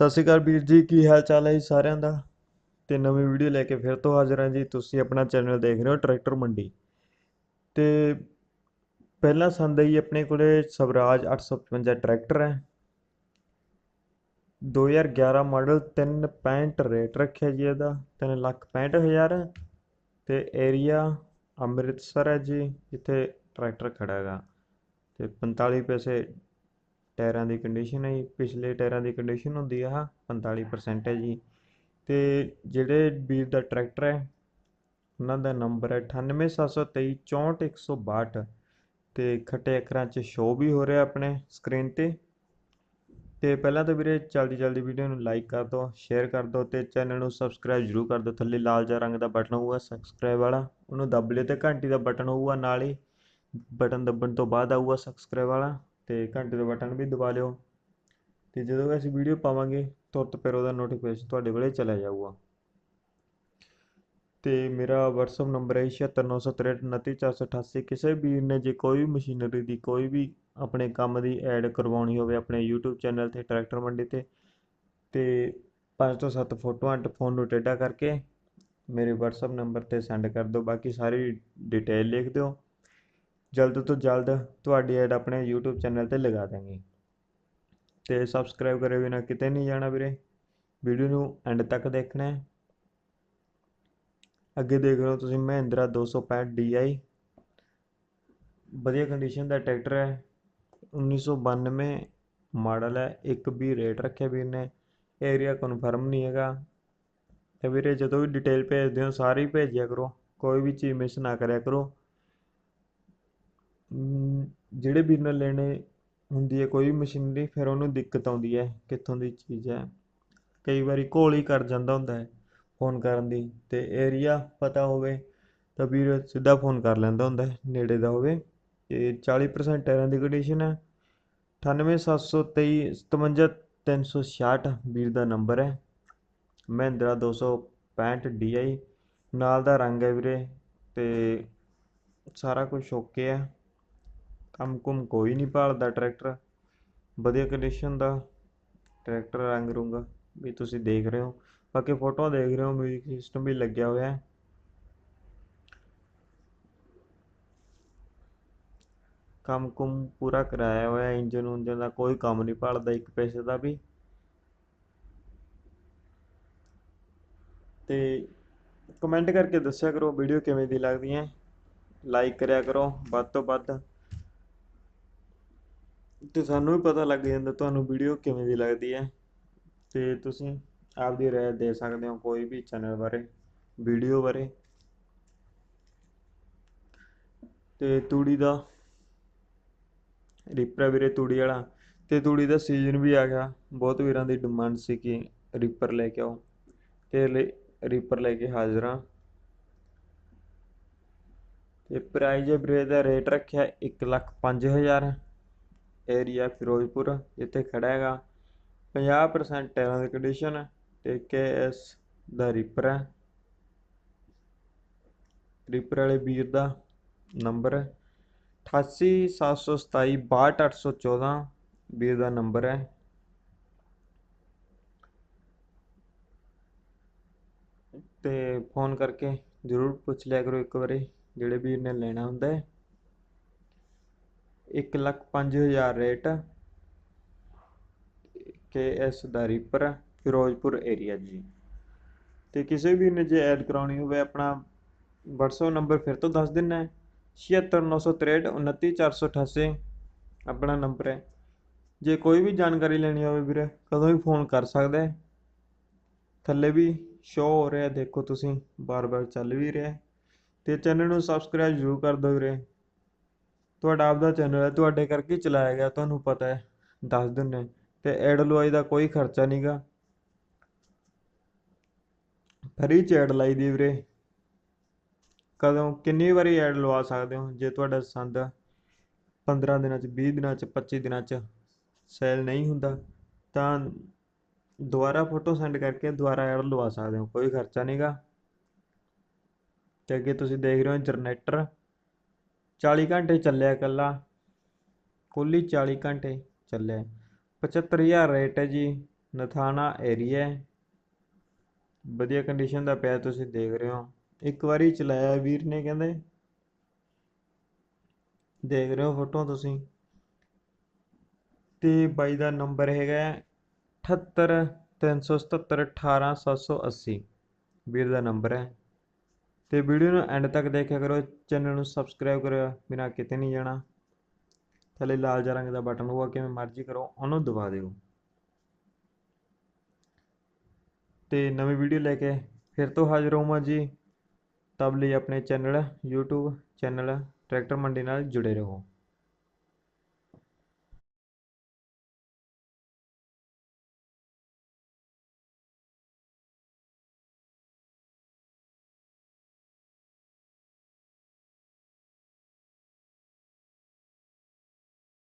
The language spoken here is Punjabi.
ਸਤਿ ਸ਼੍ਰੀ ਅਕਾਲ ਵੀਰ ਜੀ, ਕੀ ਹਾਲ ਚਾਲ ਹੈ ਜੀ ਸਾਰਿਆਂ ਦਾ? ਤੇ ਨਵੀਂ ਵੀਡੀਓ ਲੈ ਕੇ ਫਿਰ ਤੋਂ ਹਾਜ਼ਰ ਹਾਂ ਜੀ, ਤੁਸੀਂ ਆਪਣਾ ਚੈਨਲ ਦੇਖ ਰਹੇ ਹੋ ਟਰੈਕਟਰ ਮੰਡੀ। ਤੇ ਪਹਿਲਾ ਸੰਦ ਹੈ ਜੀ ਆਪਣੇ ਕੋਲੇ ਸਵਰਾਜ 855 ਟਰੈਕਟਰ ਹੈ। 2011 ਮਾਡਲ 365 ਰੇਟ ਰੱਖਿਆ ਜੀ ਇਹਦਾ 3 ਲੱਖ 65 ਹਜ਼ਾਰ। ਤੇ ਏਰੀਆ ਅੰਮ੍ਰਿਤਸਰ ਹੈ ਜੀ, ਜਿੱਥੇ ਟਰੈਕਟਰ ਖੜਾ ਹੈਗਾ। ਤੇ 45 ਪੈਸੇ ਟਾਇਰਾਂ ਦੀ ਕੰਡੀਸ਼ਨ ਹੈ ਜੀ, ਪਿਛਲੇ ਟਾਇਰਾਂ ਦੀ ਕੰਡੀਸ਼ਨ ਹੁੰਦੀ ਆ 45% ਹੈ ਜੀ। ਤੇ ਜਿਹੜੇ ਵੀਰ ਦਾ ਟਰੈਕਟਰ ਹੈ, ਉਹਨਾਂ ਦਾ ਨੰਬਰ ਹੈ 98723 64162 ਤੇ ਖੱਟੇ ਅੱਖਰਾਂ 'ਚ ਸ਼ੋ ਵੀ ਹੋ ਰਿਹਾ ਆਪਣੇ ਸਕਰੀਨ ਤੇ। ਤੇ ਪਹਿਲਾਂ ਤਾਂ ਵੀਰੇ ਜਲਦੀ ਜਲਦੀ ਵੀਡੀਓ ਨੂੰ ਲਾਈਕ ਕਰ ਦਿਓ ਸ਼ੇਅਰ ਕਰ ਦਿਓ ਤੇ ਚੈਨਲ ਨੂੰ ਸਬਸਕ੍ਰਾਈਬ ਜ਼ਰੂਰ ਕਰ ਦਿਓ। ਥੱਲੇ ਲਾਲ ਜਿਹਾ ਰੰਗ ਦਾ ਬਟਨ ਹੋਊਗਾ ਸਬਸਕ੍ਰਾਈਬ ਵਾਲਾ। ਉਹਨੂੰ ਦੱਬ ਲਿਓ ਤੇ ਘੰਟੀ ਦਾ ਬਟਨ ਹੋਊਗਾ, ਨਾਲ ਹੀ ਬਟਨ ਦੱਬਣ ਤੋਂ ਬਾਅਦ ਆਊਗਾ ਸਬਸਕ੍ਰਾਈਬ ਵਾਲਾ। ਅਤੇ ਘੰਟੇ ਦਾ ਬਟਨ ਵੀ ਦਬਾ ਲਿਓ ਅਤੇ ਜਦੋਂ ਵੀ ਅਸੀਂ ਵੀਡੀਓ ਪਾਵਾਂਗੇ, ਤੁਰਤ ਫਿਰ ਉਹਦਾ ਨੋਟੀਫਿਕੇਸ਼ਨ ਤੁਹਾਡੇ ਕੋਲੇ ਚਲਾ ਜਾਊਗਾ। ਤੇ ਮੇਰਾ WhatsApp ਨੰਬਰ ਹੈ 7693699488 ਕਿਸੇ ਵੀਰ ਨੇ ਜੇ ਕੋਈ ਵੀ ਮਸ਼ੀਨਰੀ ਦੀ ਕੋਈ ਵੀ ਆਪਣੇ ਕੰਮ ਦੀ ਐਡ ਕਰਵਾਉਣੀ ਹੋਵੇ ਆਪਣੇ YouTube ਚੈਨਲ ਤੇ ਟਰੈਕਟਰ ਮੰਡੀ ਤੇ ਤੇ 5 ਤੋਂ 7 ਫੋਟੋਆਂ ਫੋਨ ਨੂੰ ਟੇਢਾ ਕਰਕੇ ਮੇਰੇ WhatsApp ਨੰਬਰ ਤੇ ਸੈਂਡ ਕਰ ਦਿਓ। ਬਾਕੀ ਸਾਰੀ ਡਿਟੇਲ ਲਿਖ ਦਿਓ। ਜਲਦ ਤੋਂ ਜਲਦ ਤੁਹਾਡੀ ਐਡ ਆਪਣੇ YouTube ਚੈਨਲ ਤੇ ਲਗਾ ਦਾਂਗੇ ਤੇ ਸਬਸਕ੍ਰਾਈਬ ਕਰੇ ਬਿਨਾ ਕਿਤੇ ਨਹੀਂ ਜਾਣਾ ਵੀਰੇ। ਵੀਡੀਓ ਨੂੰ ਐਂਡ ਤੱਕ ਦੇਖਣਾ ਹੈ। ਅੱਗੇ ਦੇਖ ਰਹੇ ਹੋ ਤੁਸੀਂ ਮਹਿੰਦਰਾ 265 DI ਵਧੀਆ ਕੰਡੀਸ਼ਨ ਦਾ ਟਰੈਕਟਰ ਹੈ। 1992 ਮਾਡਲ ਹੈ। ਇੱਕ ਵੀ ਰੇਟ ਰੱਖਿਆ ਵੀਰ ਨੇ। ਏਰੀਆ ਕਨਫਰਮ ਨਹੀਂ ਹੈਗਾ। ਤੇ ਵੀਰੇ ਜਦੋਂ ਵੀ ਡਿਟੇਲ ਭੇਜਦੇ ਹੋ, ਸਾਰੀ ਭੇਜਿਆ ਕਰੋ। ਕੋਈ ਵੀ ਚੀਜ਼ ਮਿਸ ਨਾ ਕਰਿਆ ਕਰੋ। ਜਿਹੜੇ ਵੀਰ ਨੇ ਲੈਣੇ ਹੁੰਦੀ ਹੈ, ਕੋਈ ਵੀ ਮਸ਼ੀਨਰੀ, ਫਿਰ ਉਹਨੂੰ ਦਿੱਕਤ ਆਉਂਦੀ ਹੈ, ਕਿੱਥੋਂ ਦੀ ਚੀਜ਼ ਹੈ। ਕਈ ਵਾਰੀ ਘੋਲ ਹੀ ਕਰ ਜਾਂਦਾ ਹੁੰਦਾ ਹੈ ਫੋਨ ਕਰਨ ਦੀ, ਤੇ ਏਰੀਆ ਪਤਾ ਹੋਵੇ ਤਾਂ ਵੀਰ ਸਿੱਧਾ ਫੋਨ ਕਰ ਲੈਂਦਾ ਹੁੰਦਾ ਹੈ, ਨੇੜੇ ਦਾ ਹੋਵੇ। ਤੇ 40% ਟਾਇਰਾਂ ਦੀ ਕੰਡੀਸ਼ਨ ਹੈ। 98723 57366 ਵੀਰ ਦਾ ਨੰਬਰ ਹੈ। ਮਹਿੰਦਰਾ 265 DI ਨਾਲ ਦਾ ਰੰਗ ਹੈ ਵੀਰੇ, ਤੇ ਸਾਰਾ ਕੁਝ ਓਕੇ ਹੈ। ਕੰਮ ਕੁਮ ਕੋਈ ਨਹੀਂ ਭਾਲਦਾ ਟਰੈਕਟਰ। ਵਧੀਆ ਕੰਡੀਸ਼ਨ ਦਾ ਟਰੈਕਟਰ ਰੰਗ ਰੁੰਗ ਵੀ ਤੁਸੀਂ ਦੇਖ ਰਹੇ ਹੋ। ਬਾਕੀ ਫੋਟੋਆਂ ਦੇਖ ਰਹੇ ਹੋ ਮਿਊਜ਼ਿਕ ਸਿਸਟਮ ਵੀ ਲੱਗਿਆ ਹੋਇਆ ਹੈ। ਕੰਮ ਕੁਮ ਪੂਰਾ ਕਰਾਇਆ ਹੋਇਆ ਇੰਜਨ ਉਂਜਨ ਦਾ ਕੋਈ ਕੰਮ ਨਹੀਂ ਭਾਲਦਾ, ਇੱਕ ਪੈਸੇ ਦਾ ਵੀ। ਤੇ ਕਮੈਂਟ ਕਰਕੇ ਦੱਸਿਆ ਕਰੋ ਵੀਡੀਓ ਕਿਵੇਂ ਦੀ ਲੱਗਦੀ ਹੈ। ਲਾਈਕ ਕਰਿਆ ਕਰੋ, ਵੱਧ ਤੋਂ ਵੱਧ। ਤੇ ਸਾਨੂੰ ਵੀ ਪਤਾ ਲੱਗ ਜਾਂਦਾ ਤੁਹਾਨੂੰ ਵੀਡੀਓ ਕਿਵੇਂ ਦੀ ਲੱਗਦੀ ਹੈ। ਅਤੇ ਤੁਸੀਂ ਆਪਦੀ ਰਾਏ ਦੇ ਸਕਦੇ ਹੋ ਕੋਈ ਵੀ ਚੈਨਲ ਬਾਰੇ ਵੀਡੀਓ ਬਾਰੇ। ਤੇ ਤੂੜੀ ਦਾ ਰੀਪਰ ਵੀਰੇ ਤੂੜੀ ਵਾਲਾ। ਅਤੇ ਤੂੜੀ ਦਾ ਸੀਜ਼ਨ ਵੀ ਆ ਗਿਆ। ਬਹੁਤ ਵੀਰਾਂ ਦੀ ਡਿਮਾਂਡ ਸੀ ਕਿ ਰੀਪਰ ਲੈ ਕੇ ਆਓ। ਅਤੇ ਤੇ ਰੀਪਰ ਲੈ ਕੇ ਹਾਜ਼ਰ ਹਾਂ। ਤੇ ਪ੍ਰਾਈਜ਼ ਵੀਰੇ ਦਾ ਰੇਟ ਰੱਖਿਆ 1 ਲੱਖ 5000 ਏਰੀਆ ਫਿਰੋਜ਼ਪੁਰ, ਜਿੱਥੇ ਖੜਾ ਹੈਗਾ। 50% ਟਾਇਰਾਂ ਦੀ ਕੰਡੀਸ਼ਨ ਤੇ ਕੇਐਸ ਦਾ ਰੀਪਰ ਹੈ। ਰੀਪਰ ਵਾਲੇ ਵੀਰ ਦਾ ਨੰਬਰ 887727 ਵੀਰ ਦਾ ਨੰਬਰ ਹੈ। ਤੇ ਫੋਨ ਕਰਕੇ ਜ਼ਰੂਰ ਪੁੱਛ ਲਿਆ ਕਰੋ ਇੱਕ ਵਾਰੀ, ਜਿਹੜੇ ਵੀਰ ਨੇ ਲੈਣਾ ਹੁੰਦਾ ਹੈ। ਇੱਕ ਲੱਖ ਪੰਜ ਹਜ਼ਾਰ ਰੇਟ। ਕੇ ਐਸ ਦਾ ਰੀਪਰ, ਫਿਰੋਜ਼ਪੁਰ ਏਰੀਆ ਜੀ। ਤੇ ਕਿਸੇ ਵੀ ਨੇ ਜੇ ਐਡ ਕਰਾਉਣੀ ਹੋਵੇ, ਆਪਣਾ WhatsApp ਨੰਬਰ ਫਿਰ ਤੋਂ ਦੱਸ ਦਿੰਨਾ ਹੈ। 769363 29488 ਆਪਣਾ ਨੰਬਰ ਹੈ। ਜੇ ਕੋਈ ਵੀ ਜਾਣਕਾਰੀ ਲੈਣੀ ਹੋਵੇ ਵੀਰੇ, ਕਦੋਂ ਵੀ ਫੋਨ ਕਰ ਸਕਦਾ ਹੈ। ਥੱਲੇ ਵੀ ਸ਼ੋ ਹੋ ਰਿਹਾ, ਦੇਖੋ ਤੁਸੀਂ ਬਾਰ-ਬਾਰ ਚੱਲ ਵੀ ਰਿਹਾ ਤੇ ਚੈਨਲ ਨੂੰ ਸਬਸਕ੍ਰਾਈਬ ਜ਼ਰੂਰ ਕਰ ਦਿਓ ਵੀਰੇ। ਤੁਹਾਡਾ ਆਪਦਾ ਚੈਨਲ ਹੈ, ਤੁਹਾਡੇ ਕਰਕੇ ਚਲਾਇਆ ਗਿਆ, ਤੁਹਾਨੂੰ ਪਤਾ ਹੈ, ਦੱਸ ਦਿੰਨੇ ਤੇ ਐਡ ਲਵਾਈ ਦਾ ਕੋਈ ਖਰਚਾ ਨਹੀਂਗਾ ਫਰੀ ਚ ਐਡ ਲਾਈ ਦੀ ਵੀਰੇ। ਕਦੋਂ, ਕਿੰਨੀ ਵਾਰੀ ਐਡ ਲਵਾ ਸਕਦੇ ਹੋ, ਜੇ ਤੁਹਾਡਾ ਸੰਦ 15 ਦਿਨਾਂ ਚ 20 ਦਿਨਾਂ ਚ 25 ਦਿਨਾਂ ਚ ਸੇਲ ਨਹੀਂ ਹੁੰਦਾ, ਤਾਂ ਦੁਬਾਰਾ ਫੋਟੋ ਸੈਂਡ ਕਰਕੇ ਦੁਬਾਰਾ ਐਡ ਲਵਾ ਸਕਦੇ ਹੋ, ਕੋਈ ਖਰਚਾ ਨਹੀਂਗਾ ਤੇ ਅੱਗੇ ਤੁਸੀਂ ਦੇਖ ਰਹੇ ਹੋ ਜਨਰੇਟਰ 40 ਘੰਟੇ ਚੱਲਿਆ ਇਕੱਲਾ। ਕੁੱਲ ਹੀ 40 ਘੰਟੇ ਚੱਲਿਆ। 75000 ਰੇਟ ਹੈ ਜੀ। ਨਥਾਣਾ ਏਰੀਆ ਵਧੀਆ ਕੰਡੀਸ਼ਨ ਦਾ ਪਿਆ ਤੁਸੀਂ ਦੇਖ ਰਹੇ ਹੋ। ਇੱਕ ਵਾਰੀ ਚਲਾਇਆ ਵੀਰ ਨੇ ਕਹਿੰਦੇ। ਦੇਖ ਰਹੇ ਹੋ ਫੋਟੋ ਤੁਸੀਂ। ਤੇ ਬਾਈ ਦਾ ਨੰਬਰ ਹੈਗਾ 78 377 18 780 ਵੀਰ ਦਾ ਨੰਬਰ ਹੈ। ਅਤੇ ਵੀਡੀਓ ਨੂੰ ਐਂਡ ਤੱਕ ਦੇਖਿਆ ਕਰੋ। ਚੈਨਲ ਨੂੰ ਸਬਸਕ੍ਰਾਈਬ ਕਰਿਓ, ਬਿਨਾਂ ਕਿਤੇ ਨਹੀਂ ਜਾਣਾ। ਥੱਲੇ ਲਾਲ ਜਿਹਾ ਰੰਗ ਦਾ ਬਟਨ ਹੋਊਗਾ, ਕਿਵੇਂ ਮਰਜ਼ੀ ਕਰੋ, ਉਹਨੂੰ ਦਬਾ ਦਿਓ। ਤੇ ਨਵੀਂ ਵੀਡੀਓ ਲੈ ਕੇ ਫਿਰ ਤੋਂ ਹਾਜ਼ਰ ਹੋਵਾਂ ਜੀ। ਤਬ ਲਈ ਆਪਣੇ ਚੈਨਲ YouTube ਚੈਨਲ ਟਰੈਕਟਰ ਮੰਡੀ ਨਾਲ ਜੁੜੇ ਰਹੋ।